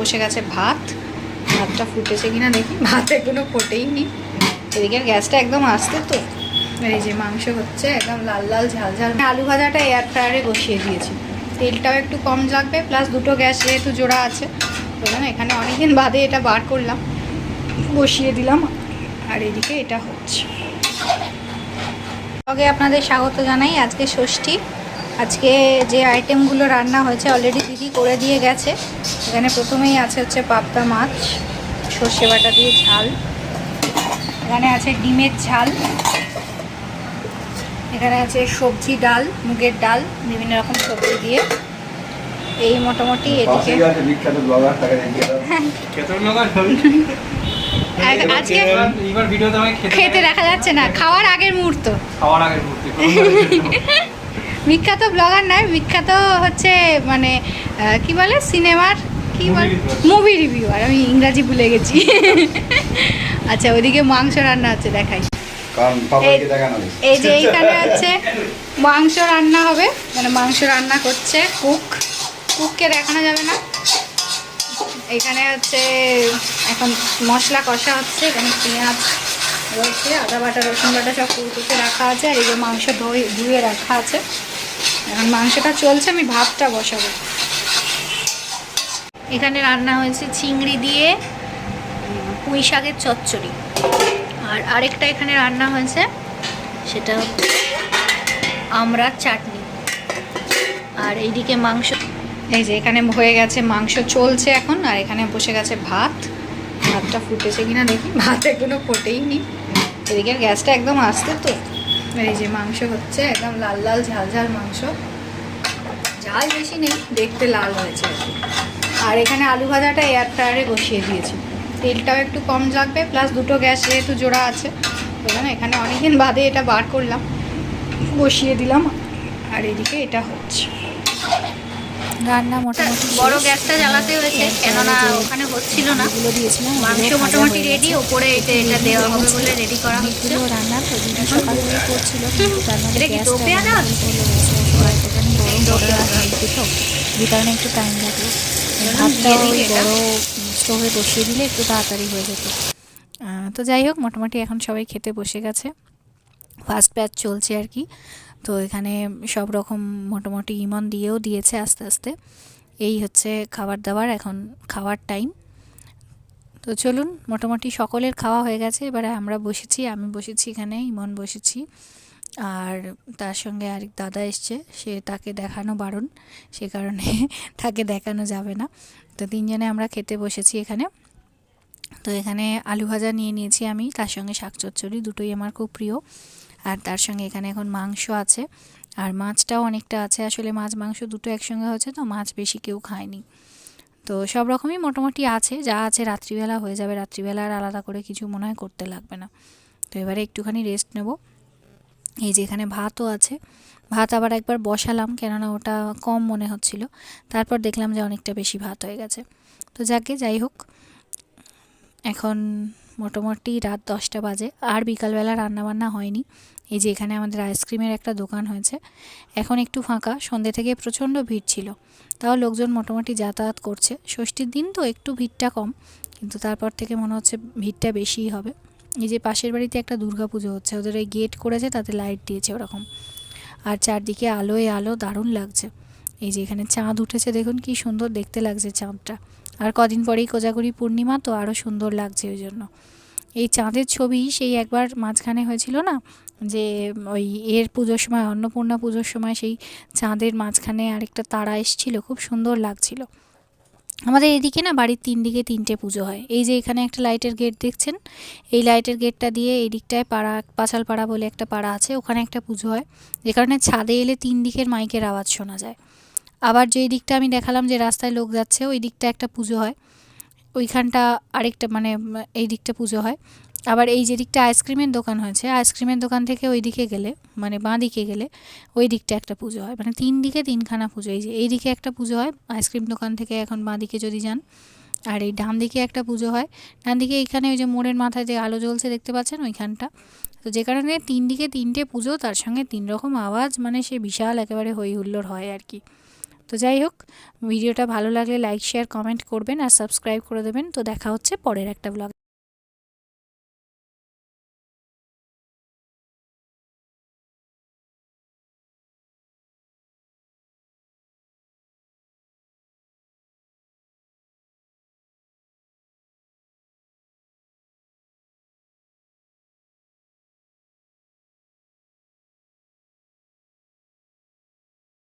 বসে গেছে ভাত। ভাতটা ফুটেছে কিনা দেখি, ভাত এখনও ফোটেই নি। এদিকে গ্যাসটা একদম আসতে তো। এই যে মাংস হচ্ছে, একদম লাল লাল ঝাল ঝাল। আলু ভাজাটা এয়ার ফ্রায়ারে বসিয়ে দিয়েছি। তেলটাও একটু কম লাগবে প্লাস দুটো গ্যাস যেহেতু জোড়া আছে জন্য এখানে অনেকদিন বাদে এটা বার করলাম। বসিয়ে দিলাম, আর এদিকে এটা হচ্ছে। আগে আপনাদের স্বাগত জানাই আজকে ষষ্ঠী। আজকে যে আইটেমগুলো রান্না হয়েছে অলরেডি দিদি করে দিয়ে গেছে। এখানে প্রথমেই আছে হচ্ছে পাবদা মাছ সর্ষে বাটা দিয়ে ঝাল। এখানে আছে ডিমের ঝাল। এখানে আছে সবজি ডাল মুগের ডাল বিভিন্ন রকম সবজি দিয়ে। এই মোটামুটি এদিকে আর আজকে খেতে দেখা যাচ্ছে না খাওয়ার আগের মুহূর্ত। খাওয়ার আগের মুহূর্তে। বিখ্যাত ব্লগার নয় বিখ্যাত হচ্ছে মানে কি বলে? সিনেমার কি বলে? মুভি রিভিউ আর আমি ইংরাজি ভুলে গেছি। আচ্ছা ওইদিকে মাংস রান্না হচ্ছে দেখাই। এই- যে এইখানে হচ্ছে মাংস রান্না হবে মানে মাংস রান্না করছে কুক কুককে দেখানো যাবে না। এখানে হচ্ছে এখন মশলা কষা হচ্ছে এখানে পেঁয়াজ রয়েছে আদা বাটা রসুন বাটা সব কুচে রাখা আছে আর এই যে মাংস ধুয়ে ধুয়ে রাখা আছে। এখন মাংসটা চলছে, আমি ভাতটা বসাবো। এখানে রান্না হয়েছে চিংড়ি দিয়ে, পুঁই শাকের চচ্চড়ি। আর আরেকটা এখানে রান্না হয়েছে, সেটা হচ্ছে আমড়ার চাটনি। আর এইদিকে মাংস, এই যে এখানে হয়ে গেছে, মাংস চলছে এখন, আর এখানে বসে গেছে ভাত। ভাতটা ফুটেছে কিনা দেখি, ভাত এখনও ফোটেই নি এদিকে গ্যাসটা একদম আসতে তো। এই যে মাংস হচ্ছে, একদম লাল লাল ঝাল ঝাল মাংস। ঝাল বেশি নেই, দেখতে লাল হয়েছে। আর এখানে আলু ভাজাটা এয়ার ফ্রায়ারে বসিয়ে দিয়েছি। তেলটাও একটু কম লাগবে প্লাস দুটো গ্যাস যেহেতু জোড়া আছে জন্য এখানে অনেকদিন বাদে এটা বার করলাম, বসিয়ে দিলাম, আর এদিকে এটা হচ্ছে। রান্না মোটামুটি বড় গ্যাসটা জ্বালাতে হয়েছে কেননা ওখানে হচ্ছিল না। দিয়েছিলাম মাংস মোটামুটি রেডি। ওপরে এটা এটা দেওয়া হবে বলে রেডি করা হচ্ছে। রান্না সকাল থেকে করছিল তার মধ্যে গ্যাসটা বড় তো কারণে একটু টাইম লাগল। এবার ভাতটা ওই বড় স্টোভে বসিয়ে দিলে একটু তাড়াতাড়ি হয়ে যেত। তো যাই হোক মোটামুটি এখন সবাই খেতে বসে গেছে। ফার্স্ট ব্যাচ চলছে আর কি। তো এখানে সব রকম মোটামুটি ইমন দিয়েও দিয়েছে আস্তে আস্তে। এই হচ্ছে খাবার দাবার, এখন খাওয়ার টাইম তো চলুন, মোটামুটি সকলের খাওয়া হয়ে গেছে। এবারে আমরা বসেছি, আমি বসেছি এখানে, ইমন বসেছি। আর তার সঙ্গে আরেক দাদা এসছে, সে তাকে দেখানো বারণ। সে কারণে তাকে দেখানো যাবে না। তো তিনজনে আমরা খেতে বসেছি এখানে। তো এখানে আলু ভাজা নিয়ে নিয়েছি আমি, তার সঙ্গে শাক চচ্চড়ি, দুটোই আমার খুব প্রিয়। আর তার সঙ্গে এখানে এখন মাংস আছে। আর মাছটাও অনেকটা আছে। আসলে মাছ, মাংস দুটো একসঙ্গে হয়েছে তো মাছ বেশি কেউ খায়নি। তো সব রকমই মোটামুটি আছে। যা আছে রাত্রিবেলা হয়ে যাবে। রাত্রিবেলা আর আলাদা করে কিছু মনে হয় করতে লাগবে না। তো এবারে একটুখানি রেস্ট নেব। এই যে এখানে ভাতও আছে। ভাত আবার একবার বসালাম, কেননা ওটা কম মনে হচ্ছিল। তারপর দেখলাম যে অনেকটা বেশি ভাত হয়ে গেছে। তো যাকে যাই হোক। এখন মোটামুটি রাত দশটা বাজে আর বিকালবেলা রান্নাবান্না হয়নি। এই যে এখানে আমাদের আইসক্রিমের একটা দোকান হয়েছে। এখন একটু ফাঁকা সন্ধ্যে থেকে প্রচণ্ড ভিড় ছিল। তাও লোকজন মোটামুটি যাতায়াত করছে। ষষ্ঠীর দিন তো একটু ভিড়টা কম, কিন্তু তারপর থেকে মনে হচ্ছে ভিড়টা বেশিই হবে। এই যে পাশের বাড়িতে একটা দুর্গা পুজো হচ্ছে, ওদের ওই গেট করেছে, তাতে লাইট দিয়েছে ওরকম। আর চারদিকে আলোয় আলো দারুণ লাগছে। এই যে এখানে চাঁদ উঠেছে, দেখুন কি সুন্দর দেখতে লাগছে চাঁদটা। আর কদিন পরেই কোজাগরি পূর্ণিমা, তো আরও সুন্দর লাগছে ওই জন্য। এই চাঁদের ছবি সেই একবার মাঝখানে হয়েছিল না? যে ওই এর পুজোর সময়, অন্নপূর্ণা পুজোর সময় সেই চাঁদের মাঝখানে আরেকটা তারা এসেছিল, খুব সুন্দর লাগছিল। আমাদের এদিকে না বাড়ির তিন দিকে তিনটে পুজো হয়। এই যে এখানে একটা লাইটের গেট দেখছেন? এই লাইটের গেটটা দিয়ে এই দিকটায় পাড়া পাঁচাল পাড়া বলে একটা পাড়া আছে, ওখানে একটা পুজো হয়। যে কারণে ছাদে এলে তিন দিকের মাইকের আওয়াজ শোনা যায়। আবার যেই দিকটা আমি দেখালাম যে রাস্তায় লোক যাচ্ছে, ওই দিকটা একটা পুজো হয়। ওইখানটা আরেকটা মানে এই দিকটা পুজো হয়। আবার এই যে দিকটা আইসক্রিমের দোকান হয়েছে, আইসক্রিমের দোকান থেকে ওই দিকে গেলে মানে বাঁ দিকে গেলে ওই দিকটা একটা পুজো হয়। মানে তিন দিকে তিনখানা পুজো, এই যে এই দিকে একটা পুজো হয়, আইসক্রিম দোকান থেকে এখন বাঁ দিকে যদি যান। আর এই ডান দিকে একটা পুজো হয়। ডান দিকে এইখানে ওই যে মোড়ের মাথায় যে আলো জ্বলছে দেখতে পাচ্ছেন ওইখানটা। তো যে কারণে তিন দিকে তিনটে পুজো, তার সঙ্গে তিন রকম আওয়াজ মানে সে বিশাল একেবারে হই হুল্লোড় হয় আর কি। তো যাই হোক, ভিডিওটা ভালো লাগলে লাইক শেয়ার কমেন্ট করবেন আর সাবস্ক্রাইব করে দেবেন। তো দেখা হচ্ছে পরের একটা ব্লগ